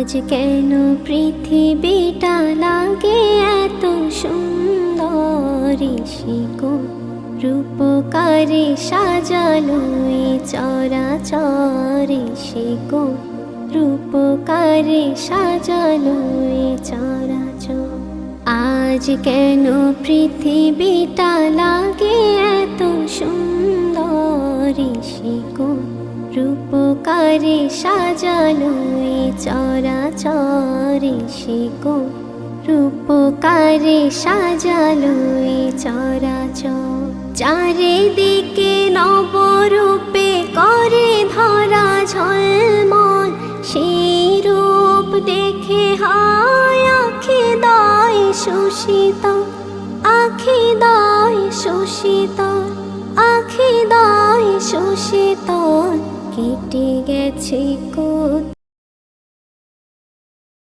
আজ কেন পৃথিবীটা লাগে এত সুন্দর? শিকো রূপকারে সাজালো চরাচরে। শিকো রূপকারে সাজালো চরাচর। আজ কেন পৃথিবীটা লাগে এত সুন্দর? শিকো রূপকারে সাজালো এ চরাচরে শিকো। রূপকারে সাজালো এ চরাচর চারিদিকে নবরূপে করে ধরা ঝলমল, সেই রূপ দেখে হায় আখি দায় শোষিত। আখি দায় শোষিত, আখি দায় শোষিত। কেটে গেছে কত